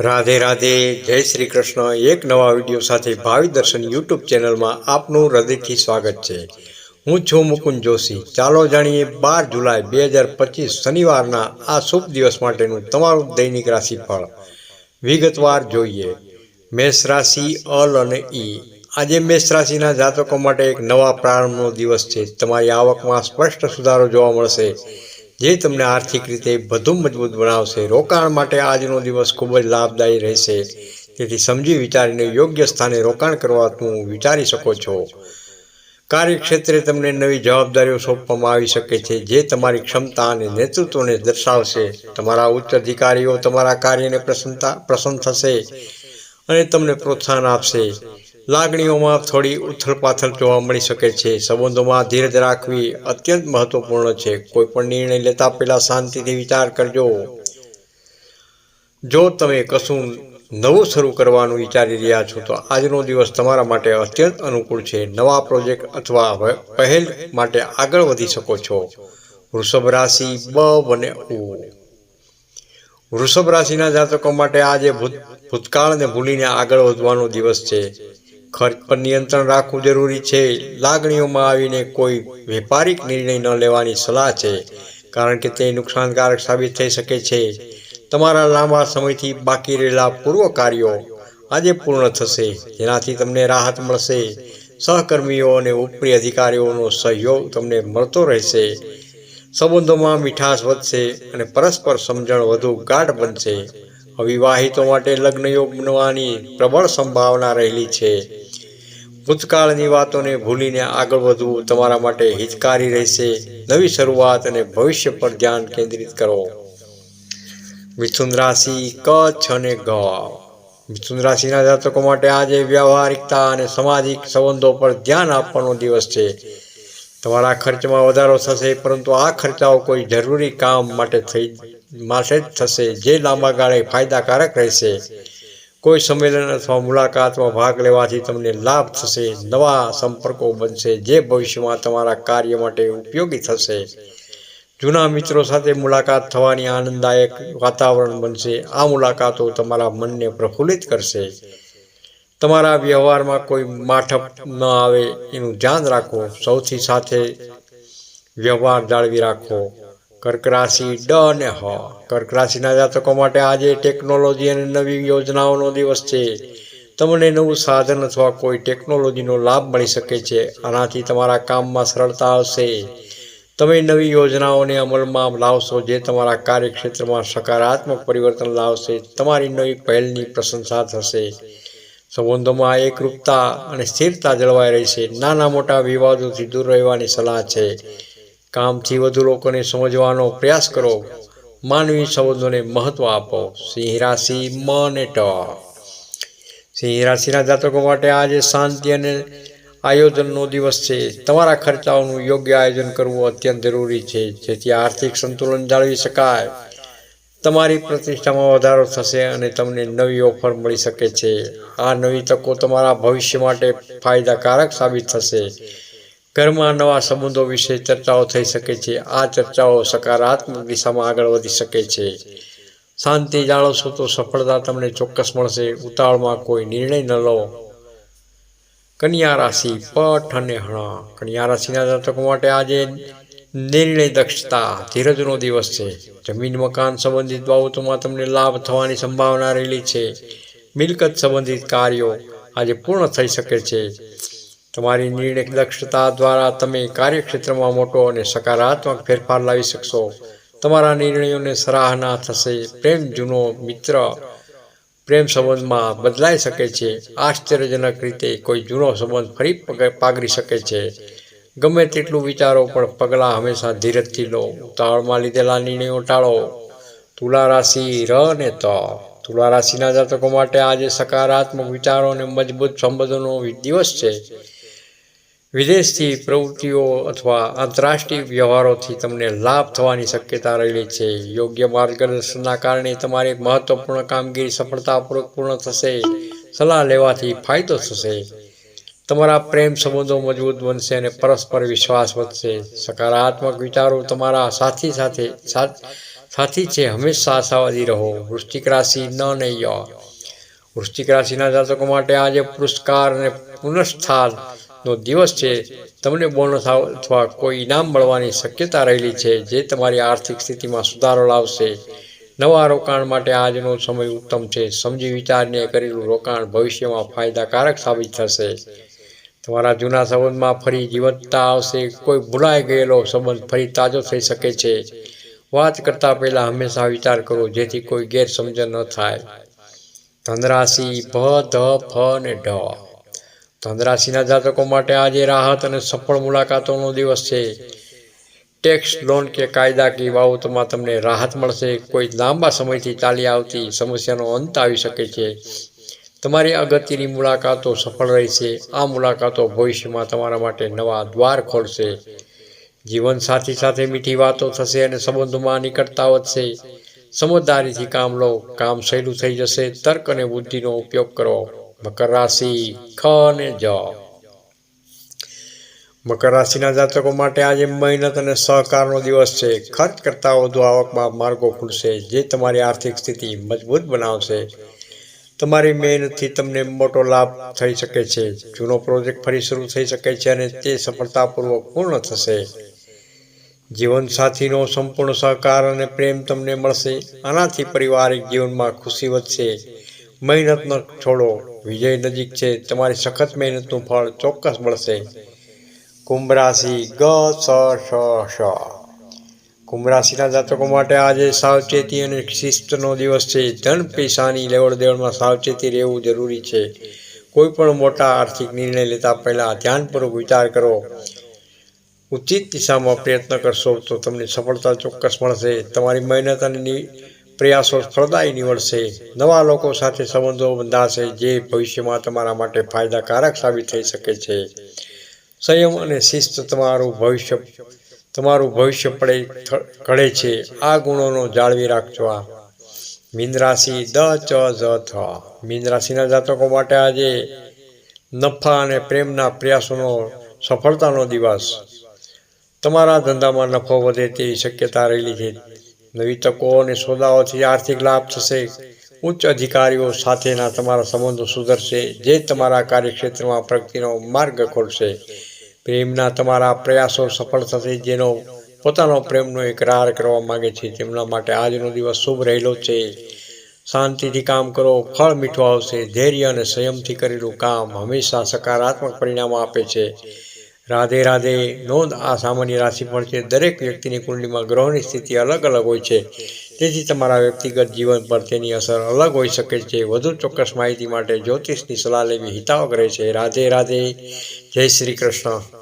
રાધે રાધે, જય શ્રી કૃષ્ણ. એક નવા વીડિયો સાથે ભાવિ દર્શન યુટ્યુબ ચેનલમાં આપનું હૃદયથી સ્વાગત છે. હું છું મુકુંદ જોશી. ચાલો જાણીએ, બાર જુલાઈ બે હજાર પચીસ શનિવારના આ શુભ દિવસ માટેનું તમારું દૈનિક રાશિફળ. વિગતવાર જોઈએ. મેષ રાશિ, અલ અને ઈ. આજે મેષ રાશિના જાતકો માટે એક નવા પ્રારંભનો દિવસ છે. તમારી આવકમાં સ્પષ્ટ સુધારો જોવા મળશે. જે તમને આર્થિક રીતે વધુ મજબૂત બનાવશે, રોકાણ માટે આજનો દિવસ ખૂબ જ લાભદાયી રહેશે. તેથી સમજી વિચારીને યોગ્ય સ્થાને રોકાણ કરવાનું વિચારી શકો છો. કાર્યક્ષેત્રે તમને નવી જવાબદારીઓ સોંપવામાં આવી શકે છે, જે તમારી ક્ષમતા અને નેતૃત્વને દર્શાવશે. તમારા ઉચ્ચ અધિકારીઓ તમારા કાર્યને પ્રસન્નતા, પ્રસન્ન થશે અને તમને પ્રોત્સાહન આપશે. લાગણીઓમાં થોડી ઉથલપાથલ જોવા મળી શકે છે. સંબંધોમાં ધીરજ રાખવી અત્યંત મહત્વપૂર્ણ છે. કોઈ પણ નિર્ણય લેતા પહેલા શાંતિથી વિચાર કરજો. જો તમે કશું નવું શરૂ કરવાનું વિચારી રહ્યા છો, તો આજનો દિવસ તમારા માટે અત્યંત અનુકૂળ છે. નવા પ્રોજેક્ટ અથવા પહેલ માટે આગળ વધી શકો છો. વૃષભ રાશિ બ અને વૃષભ રાશિના જાતકો માટે આજે ભૂત, ભૂતકાળને ભૂલીને આગળ વધવાનો દિવસ છે. ખર્ચ પર નિયંત્રણ રાખવું જરૂરી છે. લાગણીઓમાં આવીને કોઈ વેપારિક નિર્ણય ન લેવાની સલાહ છે, કારણ કે તે નુકસાનકારક સાબિત થઈ શકે છે. તમારા લાંબા સમયથી બાકી રહેલા પૂર્વ કાર્યો આજે પૂર્ણ થશે. જેનાથી તમને રાહત મળશે. સહકર્મીઓ અને ઉપરી અધિકારીઓનો સહયોગ તમને મળતો રહેશે. સંબંધોમાં મીઠાશ વધશે અને પરસ્પર સમજણ વધુ ગાઢ બનશે. અવિવાહિતો માટે લગ્ન યોગ બનવાની પ્રબળ સંભાવના રહેલી છે. ભૂતકાળની વાતોને ભૂલીને આગળ વધવું તમારા માટે હિતકારી રહેશે. નવી શરૂઆત અને ભવિષ્ય પર ધ્યાન કેન્દ્રિત કરો. મિથુન રાશિ કચ્છ અને ગ. મિથુન રાશિના જાતકો માટે આજે વ્યવહારિકતા અને સામાજિક સંબંધો પર ધ્યાન આપવાનો દિવસ છે. તમારા ખર્ચમાં વધારો થશે, પરંતુ આ ખર્ચાઓ કોઈ જરૂરી કામ માટે થઈ, માટે જ થશે, જે લાંબા ગાળે ફાયદાકારક રહેશે. કોઈ સંમેલન અથવા મુલાકાતમાં ભાગ લેવાથી તમને લાભ થશે, નવા સંપર્કો બનશે, જે ભવિષ્યમાં તમારા કાર્ય માટે ઉપયોગી થશે. જૂના મિત્રો સાથે મુલાકાત થવાની આનંદદાયક વાતાવરણ બનશે. આ મુલાકાતો તમારા મનને પ્રફુલ્લિત કરશે. તમારા વ્યવહારમાં કોઈ માઠપ ન આવે, એનું ધ્યાન રાખો. સૌથી સાથે વ્યવહાર જાળવી રાખો. કર્ક રાશિ ડ અને હ. કર્ક રાશિના જાતકો માટે આજે ટેકનોલોજી અને નવી યોજનાઓનો દિવસ છે. તમને નવું સાધન અથવા કોઈ ટેકનોલોજીનો લાભ મળી શકે છે. આનાથી તમારા કામમાં સરળતા આવશે. તમે નવી યોજનાઓને અમલમાં લાવશો જે તમારા કાર્યક્ષેત્રમાં સકારાત્મક પરિવર્તન લાવશે. તમારી નવી પહેલની પ્રશંસા થશે. સંબંધોમાં એકરૂપતા અને સ્થિરતા જળવાઈ રહેશે. નાના મોટા વિવાદોથી દૂર રહેવાની સલાહ છે. કામથી વધુ લોકોને સમજવાનો પ્રયાસ કરો. માનવી સંબંધોને મહત્વ આપો. સિંહ રાશિ મને અને ટ. સિંહ રાશિના જાતકો માટે આજે શાંતિ અને આયોજનનો દિવસ છે. તમારા ખર્ચાઓનું યોગ્ય આયોજન કરવું અત્યંત જરૂરી છે. જેથી આર્થિક સંતુલન જાળવી શકાય. તમારી પ્રતિષ્ઠામાં વધારો થશે અને તમને નવી ઓફર મળી શકે છે. આ નવી તકો તમારા ભવિષ્ય માટે ફાયદાકારક સાબિત થશે. ઘરમાં નવા સંબંધો વિશે ચર્ચાઓ થઈ શકે છે. આ ચર્ચાઓ સકારાત્મક દિશામાં આગળ વધી શકે છે. શાંતિ જાળવશો તો સફળતા તમને ચોક્કસ મળશે. ઉતાવળમાં કોઈ નિર્ણય ન લો. કન્યા રાશિ, પઠ અને હણ કન્યા રાશિના જાતકો માટે આજે નિર્ણય દક્ષતા, ધીરજનો દિવસ છે. જમીન, મકાન સંબંધિત બાબતોમાં તમને લાભ થવાની સંભાવના રહેલી છે. મિલકત સંબંધિત કાર્યો આજે પૂર્ણ થઈ શકે છે. તમારી નિર્ણય દક્ષતા દ્વારા તમે કાર્યક્ષેત્રમાં મોટો અને સકારાત્મક ફેરફાર લાવી શકશો. તમારા નિર્ણયોને સરાહના થશે. પ્રેમ જૂનો મિત્ર પ્રેમ સંબંધમાં બદલાઈ શકે છે. આશ્ચર્યજનક રીતે કોઈ જૂનો સંબંધ ફરી પગ- પાગરી શકે છે. ગમે તેટલું વિચારો, પણ પગલાં હંમેશા ધીરજથી લો. ઉતાવળમાં લીધેલા નિર્ણયો ટાળો. તુલા રાશિ ર ને ત. તુલા રાશિના જાતકો માટે આજે સકારાત્મક વિચારો અને મજબૂત સંબંધોનો દિવસ છે. વિદેશથી પ્રવૃત્તિઓ અથવા આંતરરાષ્ટ્રીય વ્યવહારોથી તમને લાભ થવાની શક્યતા રહેલી છે. યોગ્ય માર્ગદર્શનના કારણે તમારી મહત્વપૂર્ણ કામગીરી સફળતાપૂર્વક પૂર્ણ થશે, સલાહ લેવાથી ફાયદો થશે. તમારા પ્રેમ સંબંધો મજબૂત બનશે અને પરસ્પર વિશ્વાસ વધશે. સકારાત્મક વિચારો તમારા સાથી સાથે સાથ છે. હંમેશા આશાવાદી રહો. વૃષ્ટિક રાશિ ન નૈય. વૃષ્ટિક રાશિના જાતકો માટે આજે પુરસ્કાર અને પુનઃસ્થાન નો દિવસ છે, તમને બોનસ અથવા કોઈ ઇનામ મળવાની શક્યતા રહેલી છે, જે તમારી આર્થિક સ્થિતિમાં સુધારો લાવશે. નવા રોકાણ માટે આજનો સમય ઉત્તમ છે. સમજી વિચારીને કરેલું રોકાણ ભવિષ્યમાં ફાયદાકારક સાબિત થશે. તમારા જૂના સંબંધમાં ફરી જીવંતતા આવશે. કોઈ ભૂલાઈ ગયેલો સંબંધ ફરી તાજો થઈ શકે છે. વાત કરતા પહેલા હંમેશા વિચાર કરો, જેથી કોઈ ગેરસમજણ ન થાય. ધનરાશિ ભ, ધ, ફ અને ઢ. ધનરાશિના જાતકો માટે આજે રાહત અને સફળ મુલાકાતોનો દિવસ છે. ટેક્સ લોન કે કાયદાકીય બાબતોમાં તમને રાહત મળશે. કોઈ લાંબા સમયથી ચાલી આવતી સમસ્યાનો અંત આવી શકે છે. તમારી અગત્યની મુલાકાતો સફળ રહેશે. આ મુલાકાતો ભવિષ્યમાં તમારા માટે નવા દ્વાર ખોલશે. જીવનસાથી સાથે મીઠી વાતો થશે અને સંબંધોમાં નિકટતા વધશે. સમજદારીથી કામ લો. કામ સહેલું થઈ જશે. તર્ક અને બુદ્ધિનો ઉપયોગ કરો. મકર રાશિ ખ અને જ. મકર રાશિના જાતકો માટે આજે મહેનત અને સહકારનો દિવસ છે. ખર્ચ કરતાં વધુ આવકમાં માર્ગો ખુલશે, જે તમારી આર્થિક સ્થિતિ મજબૂત બનાવશે. તમારી મહેનતથી તમને મોટો લાભ થઈ શકે છે. જૂનો પ્રોજેક્ટ ફરી શરૂ થઈ શકે છે અને તે સફળતાપૂર્વક પૂર્ણ થશે. જીવનસાથીનો સંપૂર્ણ સહકાર અને પ્રેમ તમને મળશે. આનાથી પારિવારિક જીવનમાં ખુશી વધશે. મહેનત ન છોડો વિજય નજીક છે. તમારી સખત મહેનતનું ફળ ચોક્કસ મળશે. કુંભ રાશિ ગ, સ શ શ કુંભ રાશિના જાતકો માટે આજે સાવચેતી અને શિસ્તનો દિવસ છે. ધન, પૈસાની લેવડ દેવડમાં સાવચેતી રહેવું જરૂરી છે. કોઈ પણ મોટા આર્થિક નિર્ણય લેતા પહેલાં ધ્યાનપૂર્વક વિચાર કરો. ઉચિત દિશામાં પ્રયત્ન કરશો તો તમને સફળતા ચોક્કસ મળશે. તમારી મહેનત અને પ્રયાસો ફળદાયી નીવડશે નવા લોકો સાથે સંબંધો બંધાશે, જે ભવિષ્યમાં તમારા માટે ફાયદાકારક સાબિત થઈ શકે છે. સંયમ અને શિસ્ત તમારું ભવિષ્ય તમારું ભવિષ્ય પડે ઘડે છે. આ ગુણોનો જાળવી રાખજો મીન રાશિ દ, ચ, જ, થ. મીન જાતકો માટે આજે નફા અને પ્રેમના પ્રયાસોનો સફળતાનો દિવસ. તમારા ધંધામાં નફો વધે તેવી શક્યતા રહેલી છે. નવી તકો અને સોદાઓથી આર્થિક લાભ થશે. ઉચ્ચ અધિકારીઓ સાથેના તમારા સંબંધો સુધરશે, જે તમારા કાર્યક્ષેત્રમાં પ્રગતિનો માર્ગ ખોલશે. પ્રેમના તમારા પ્રયાસો સફળ થશે, જેનો પોતાનો પ્રેમનો એકરાર કરવા માગે છે. તેમના માટે આજનો દિવસ શુભ રહેલો છે. શાંતિથી કામ કરો, ફળ મીઠું આવશે. ધૈર્ય અને સંયમથી કરેલું કામ હંમેશા સકારાત્મક પરિણામ આપે છે. રાધે રાધે નોંધ આ સામાન્ય રાશિફળ છે. દરેક વ્યક્તિની કુંડલીમાં ગ્રહોની સ્થિતિ અલગ અલગ હોય છે. તેથી તમારા વ્યક્તિગત જીવન પર તેની અસર અલગ હોઈ શકે છે. વધુ ચોક્કસ માહિતી માટે જ્યોતિષની સલાહ લેવી હિતાવક રહે છે રાધે રાધે. જય શ્રી કૃષ્ણ.